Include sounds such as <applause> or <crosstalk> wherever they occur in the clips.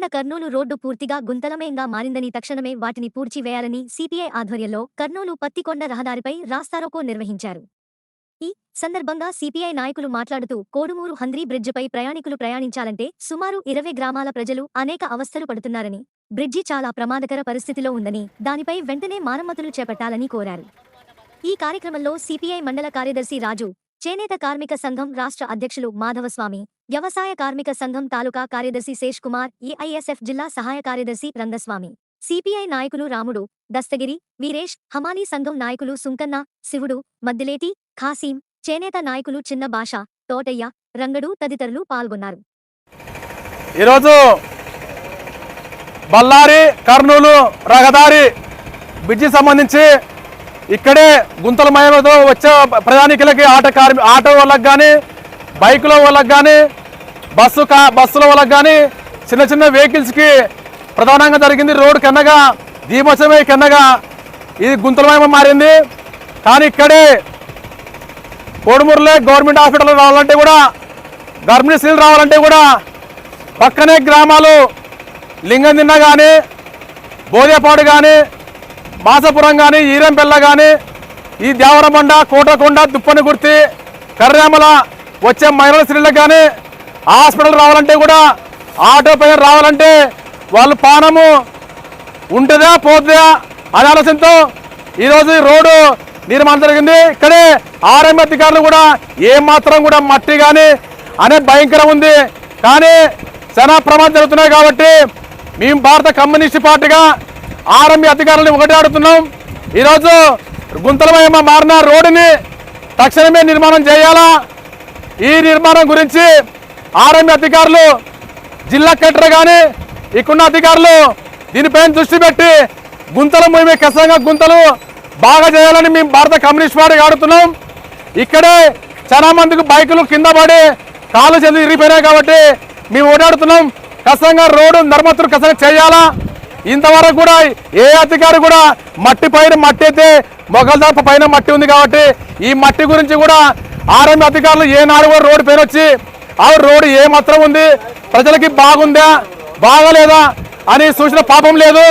Pattikonda Kurnool road పూర్తిగా గుంతలమయంగా మారిందని తక్షణమే వాటిని పూడ్చివేయాలని సిపిఐ ఆధ్వర్యంలో కర్నూలు పత్తికొండ రహదారిపై రాస్తారోకో నిర్వహించారు. ఈ సందర్భంగా సిపిఐ నాయకులు మాట్లాడుతూ కోడుమూరు హంద్రీ బ్రిడ్జిపై ప్రయాణికులు ప్రయాణించాలంటే సుమారు ఇరవై గ్రామాల ప్రజలు అనేక అవస్థలు పడుతున్నారని బ్రిడ్జి చాలా ప్రమాదకర పరిస్థితిలో ఉందని దానిపై వెంటనే మారమ్మతులు చేపట్టాలని కోరారు. ఈ కార్యక్రమంలో సిపిఐ మండల కార్యదర్శి రాజు చేనేత కార్మిక సంఘం రాష్ట్ర అధ్యక్షులు మాధవస్వామి వ్యవసాయ కార్మిక సంఘం తాలూకా కార్యదర్శి శేష్ కుమార్ ఏఐఎస్ఎఫ్ జిల్లా సహాయ కార్యదర్శి రంగస్వామి సిపిఐ నాయకులు రాముడు దస్తగిరి వీరేష్ హమానీ సంఘం నాయకులు సుంకన్న శివుడు మద్దిలేటి ఖాసీం చేనేత నాయకులు చిన్న భాష తోటయ్య రంగడు తదితరులు పాల్గొన్నారు. ఈరోజు బళ్ళారి కర్నూలు రహదారి బ్రిడ్జి సంబంధించి ఇక్కడే గుంతలమయంతో వచ్చే ప్రయాణికులకి ఆటో కార్మి ఆటో వాళ్ళకి కానీ బైకుల వాళ్ళకి కానీ బస్సు కా బస్సుల వాళ్ళకి కానీ చిన్న చిన్న వెహికల్స్కి ప్రధానంగా జరిగింది రోడ్డు కిందగా దీపోత్సవమే కిందగా ఇది గుంతలమయం మారింది. కానీ ఇక్కడే కోడుమూరులో గవర్నమెంట్ హాస్పిటల్ రావాలంటే కూడా గర్భిణీ స్త్రీలు రావాలంటే కూడా పక్కనే గ్రామాలు లింగం తిన్న కానీ బోధేపాడు కానీ బాసపురం కానీ ఈరంపెల్ల కానీ ఈ దేవరబండ కోటకొండ దుప్పనిగుర్తి కర్రామల వచ్చే మహిళల స్త్రీలకు కానీ హాస్పిటల్ రావాలంటే కూడా ఆటో పైన రావాలంటే వాళ్ళు పానము ఉంటుందా పోతుందా అనే ఆలోచనతో ఈరోజు రోడ్డు నిర్మాణం జరిగింది. ఇక్కడే ఆర్ఎం అధికారులు కూడా ఏమాత్రం కూడా మట్టి కానీ అనే భయంకరం ఉంది. కానీ చాలా ప్రమాదం జరుగుతున్నాయి కాబట్టి మేము భారత కమ్యూనిస్ట్ పార్టీగా ఆర్ఎంఈ అధికారులను ఒకటి ఆడుతున్నాం ఈరోజు గుంతలమయమ మారిన రోడ్డుని తక్షణమే నిర్మాణం చేయాలా? ఈ నిర్మాణం గురించి ఆర్ఎంఈ అధికారులు జిల్లా కలెక్టర్ కానీ ఇక్కడున్న అధికారులు దీనిపైన దృష్టి పెట్టి గుంతలు మేమే ఖచ్చితంగా గుంతలు బాగా చేయాలని మేము భారత కమ్యూనిస్ట్ పార్టీ ఆడుతున్నాం. ఇక్కడే చాలా మందికి బైకులు కింద పడి కాళ్ళు చెంది ఇరిగిపోయినాయి కాబట్టి మేము ఓడాడుతున్నాం ఖచ్చితంగా రోడ్డు నర్మతులు ఖచ్చితంగా చేయాలా? ఇంతవరకు కూడా ఏ అధికారి కూడా మట్టి పైన మట్టి అయితే మొగల్దాప పైన మట్టి ఉంది కాబట్టి ఈ మట్టి గురించి కూడా ఆర్ఎం అధికారులు ఏనాడు కూడా రోడ్డు పైన వచ్చి ఆ రోడ్డు ఏ మాత్రం ఉంది ప్రజలకి బాగుందా బాగలేదా అని సూచన పాపం లేదు.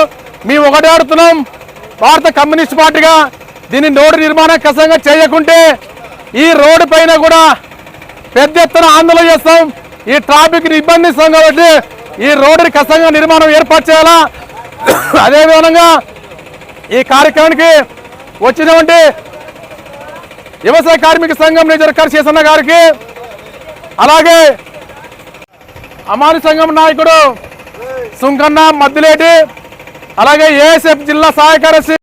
మేము ఒకటే ఆడుతున్నాం భారత కమ్యూనిస్ట్ పార్టీగా దీన్ని రోడ్డు నిర్మాణం కష్టంగా చేయకుంటే ఈ రోడ్డు పైన కూడా పెద్ద ఎత్తున ఆందోళన చేస్తాం. ఈ ట్రాఫిక్ని ఇబ్బందిస్తాం కాబట్టి ఈ రోడ్డుని కష్టంగా నిర్మాణం ఏర్పాటు చేయాలా? <coughs> అదే విధంగా ఈ కార్యక్రమానికి వచ్చినటువంటి వ్యవసాయ కార్మిక సంఘం నిజర్ చేసన్న గారికి అలాగే అమాని సంఘం నాయకుడు సుంకన్న మద్దిలేటి అలాగే ఏఎస్ఎఫ్ జిల్లా సహాయ కార్యదర్శి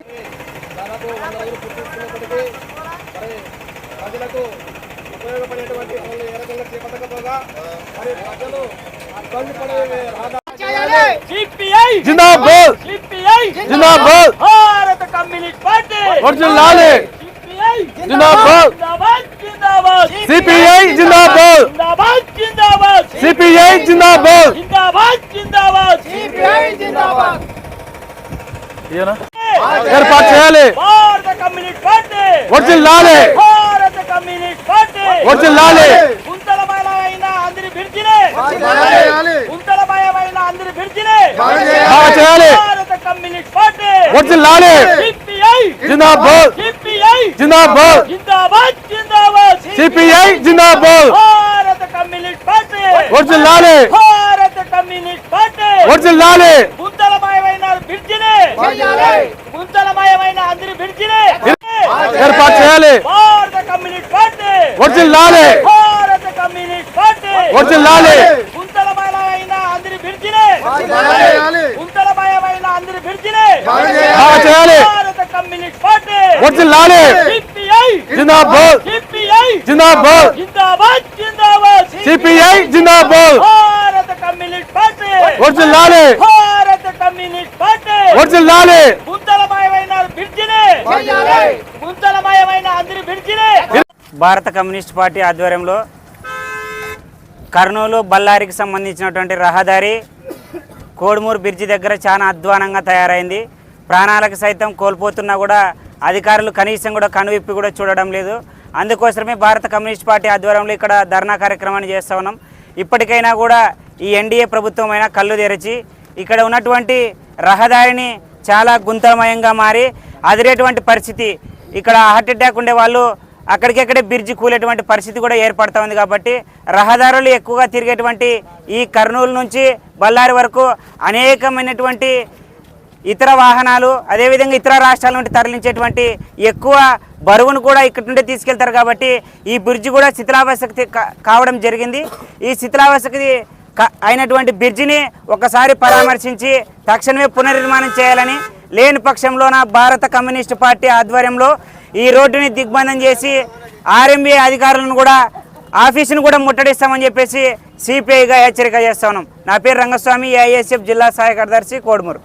మరి ప్రజలు ఇబ్బంది పడే రహదారి సిపిఐ జిందాబాద్ సిపిఐ జిందాబాద్ భారత కమ్యూనిస్ట్ పార్టీ ఒరిజినల్ లాలి సిపిఐ జిందాబాద్ జిందాబాద్ జిందాబాద్ సిపిఐ జిందాబాద్ జిందాబాద్ జిందాబాద్ సిపిఐ జిందాబాద్ జిందాబాద్ జిందాబాద్ సిపిఐ జిందాబాద్ ఏర్పాటు చేయాలి భారత కమ్యూనిస్ట్ పార్టీ ఒరిజినల్ లాలి భారత కమ్యూనిస్ట్ పార్టీ ఒరిజినల్ లాలి కుంతలమయమైన అందరి బిర్జినే కుంతలమయమైన అందరి బిర్జినే బాగా చేయాలి భారత కమ్యూనిస్ట్ పార్టీ ఒరిజినల్ లాలి సిపిఐ జిందాబాద్ సిపిఐ జిందాబాద్ జిందాబాద్ జిందాబాద్ సిపిఐ జిందాబాద్ భారత కమ్యూనిస్ట్ పార్టీ ఒరిజినల్ లాలి భారత కమ్యూనిస్ట్ పార్టీ ఒరిజినల్ లాలి గుంతలమయమైన బిర్జినే గుంతలమయమైన అందరి బిర్జినే ఏర్పాటు చేయాలి భారత కమ్యూనిస్ట్ పార్టీ ఒరిజినల్ లాలి భారత కమ్యూనిస్ట్ పార్టీ ఒరిజినల్ లాలి గుంతలమయమైన అందరి బిర్జినే గుంతలమయమైన అందరి బిర్జినే బాగా చేయాలి భారత కమ్యూనిస్ట్ పార్టీ ఒరిజినల్ లాలి సిపిఐ జిందాబాద్ సిపిఐ జిందాబాద్ జిందాబాద్ జిందాబాద్ సిపిఐ జిందాబాద్ భారత కమ్యూనిస్ట్ పార్టీ ఒరిజినల్ లాలి భారత కమ్యూనిస్ట్ పార్టీ ఒరిజినల్ లాలి గుంతలమయమైన బిర్జినే గుంతలమయమైన అందరి బిర్జినే భారత కమ్యూనిస్ట్ పార్టీ ఆధ్వర్యంలో కర్నూలు బళ్ళారికి సంబంధించినటువంటి రహదారి కోడుమూరు బ్రిడ్జి దగ్గర చాలా అధ్వానంగా తయారైంది. ప్రాణాలకు సైతం కోల్పోతున్నా కూడా అధికారులు కనీసం కూడా కనువిప్పి కూడా చూడడం లేదు. అందుకోసమే భారత కమ్యూనిస్ట్ పార్టీ ఆధ్వర్యంలో ఇక్కడ ధర్నా కార్యక్రమాన్ని చేస్తూ ఉన్నాం. ఇప్పటికైనా కూడా ఈ ఎన్డీఏ ప్రభుత్వం అయినా కళ్ళు తెరిచి ఇక్కడ ఉన్నటువంటి రహదారిని చాలా గుంతలమయంగా మారి అదిరేటువంటి పరిస్థితి. ఇక్కడ హార్ట్ అటాక్ ఉండే వాళ్ళు అక్కడికక్కడే బ్రిడ్జి కూలేటువంటి పరిస్థితి కూడా ఏర్పడుతూ ఉంది కాబట్టి రహదారులు ఎక్కువగా తిరిగేటువంటి ఈ కర్నూలు నుంచి బళ్ళారి వరకు అనేకమైనటువంటి ఇతర వాహనాలు అదేవిధంగా ఇతర రాష్ట్రాల నుండి తరలించేటువంటి ఎక్కువ బరువును కూడా ఇక్కడి నుండి తీసుకెళ్తారు కాబట్టి ఈ బ్రిడ్జి కూడా శిథిలావస్థకి కావడం జరిగింది. ఈ శిథిలావస్థకి అయినటువంటి బ్రిడ్జిని ఒకసారి పరామర్శించి తక్షణమే పునర్నిర్మాణం చేయాలని లేని పక్షంలోన భారత కమ్యూనిస్టు పార్టీ ఆధ్వర్యంలో ఈ రోడ్డుని దిగ్బంధం చేసి ఆర్ఎంబీ అధికారులను కూడా ఆఫీసును కూడా ముట్టడిస్తామని చెప్పేసి సిపిఐగా హెచ్చరిక చేస్తా ఉన్నాం. నా పేరు రంగస్వామి ఏఐఎస్ఎఫ్ జిల్లా సహాయ కార్యదర్శి కోడుమూరు.